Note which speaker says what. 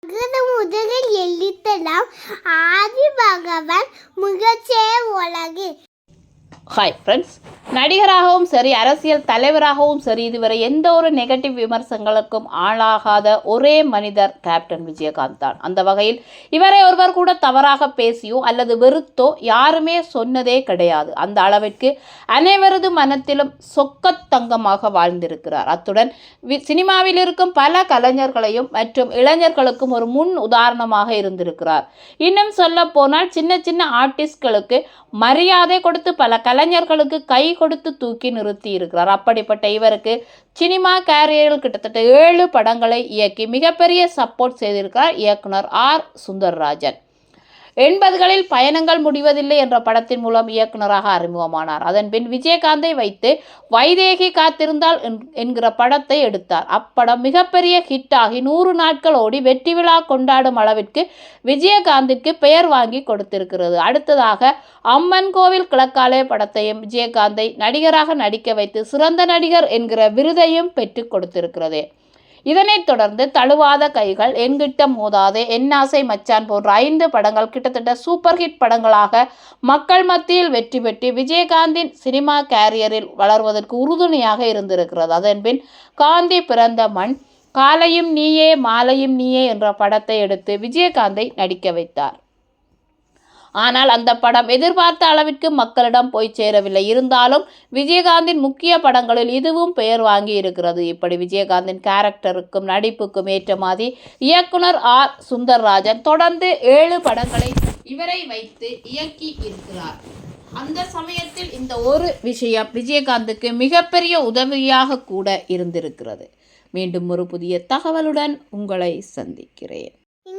Speaker 1: அகர முதலில் எழுத்தலாம் ஆதி பகவன் முகச்சே உலகு
Speaker 2: ஹாய் ஃப்ரெண்ட்ஸ் நடிகராகவும் சரி அரசியல் தலைவராகவும் சரி இதுவரை எந்த ஒரு நெகட்டிவ் விமர்சனங்களுக்கும் ஆளாகாத ஒரே மனிதர் கேப்டன் விஜயகாந்த் தான். அந்த வகையில் இவரை ஒருவர் கூட தவறாக பேசியோ அல்லது வெறுத்தோ யாருமே சொன்னதே கிடையாது. அந்த அளவிற்கு அனைவரது மனத்திலும் சொக்கத்தங்கமாக வாழ்ந்திருக்கிறார். அத்துடன் வி- சினிமாவில் இருக்கும் பல கலைஞர்களையும் மற்றும் இளைஞர்களுக்கும் ஒரு முன் உதாரணமாக இருந்திருக்கிறார். இன்னும் சொல்ல போனால் சின்ன சின்ன ஆர்டிஸ்ட்களுக்கு மரியாதை கொடுத்து பல கலைஞர்களுக்கு கை கொடுத்து தூக்கி நிறுத்தி இருக்கிறார். அப்படிப்பட்ட இவருக்கு சினிமா கேரியரில் கிட்டத்தட்ட ஏழு படங்களை இயக்கி மிகப்பெரிய சப்போர்ட் செய்திருக்கிறார் இயக்குனர் ஆர். சுந்தர்ராஜன். எண்பதுகளில் பயணங்கள் முடிவதில்லை என்ற படத்தின் மூலம் இயக்குனராக அறிமுகமானார். அதன்பின் விஜயகாந்தை வைத்து வைதேகி காத்திருந்தால் என்- என்கிற படத்தை எடுத்தார். அப்படம் மிகப்பெரிய ஹிட் ஆகி நூறு நாட்கள் ஓடி வெற்றி விழா கொண்டாடும் அளவிற்கு விஜயகாந்திற்கு பெயர் வாங்கி கொடுத்திருக்கிறது. அடுத்ததாக அம்மன் கோவில் கிழக்காலே படத்தையும் விஜயகாந்தை நடிகராக நடிக்க வைத்து சிறந்த நடிகர் என்கிற விருதையும் பெற்றுக் கொடுத்திருக்கிறது. இதனைத் தொடர்ந்து தழுவாத கைகள் என்கிட்ட மோதாதே என்னாசை மச்சான் போன்ற ஐந்து படங்கள் கிட்டத்தட்ட சூப்பர் ஹிட் படங்களாக மக்கள் மத்தியில் வெற்றி பெற்று விஜயகாந்தின் சினிமா கேரியரில் வளர்வதற்கு உறுதுணையாக இருந்திருக்கிறது. அதன்பின் காந்தி பிறந்த மண் காலையும் நீயே மாலையும் நீயே என்ற படத்தை எடுத்து விஜயகாந்தை நடிக்க வைத்தார். ஆனால் அந்த படம் எதிர்பார்த்த அளவிற்கு மக்களிடம் போய் சேரவில்லை. இருந்தாலும் விஜயகாந்தின் முக்கிய படங்களில் இதுவும் பெயர் வாங்கி இருக்கிறது. இப்படி விஜயகாந்தின் கேரக்டருக்கும் நடிப்புக்கும் ஏற்ற மாதிரி இயக்குனர் ஆர். சுந்தர்ராஜன் தொடர்ந்து ஏழு படங்களை இவரை வைத்து இயக்கி இருக்கிறார். அந்த சமயத்தில் இந்த ஒரு விஷயம் விஜயகாந்துக்கு மிகப்பெரிய உதவியாக கூட இருந்திருக்கிறது. மீண்டும் ஒரு புதிய தகவலுடன் உங்களை சந்திக்கிறேன்.